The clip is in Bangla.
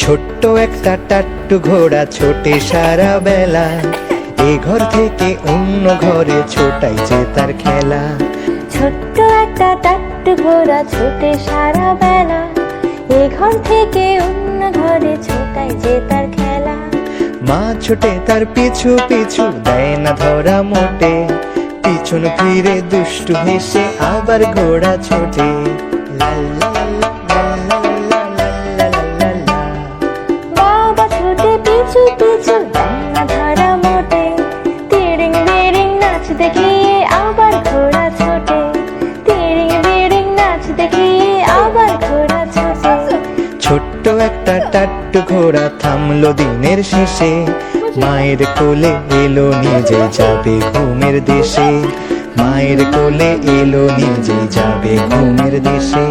ছোট্ট একটা টাট্টু ঘোড়া ছোটে সারা বেলা। এ ঘর থেকে অন্য ঘরে ছোটাই যে তার খেলা। ছোট্ট একটা টাট্টু ঘোড়া ছোটে সারা বেলা। এ ঘর থেকে অন্য ঘরে ছোটাই যে তার খেলা। মা ছোটে তার পিছু পিছু দেয় না ধরা মোটে। পিছন ফিরে দুষ্টু হেসে আবার ঘোড়া ছোটে। লা ছোট্ট একটা টাট্টু ঘোড়া থামলো দিনের শেষে। মায়ের কোলে এলো নিজে যাবে ঘুমের দেশে। মায়ের কোলে এলো নিজে যাবে ঘুমের দেশে।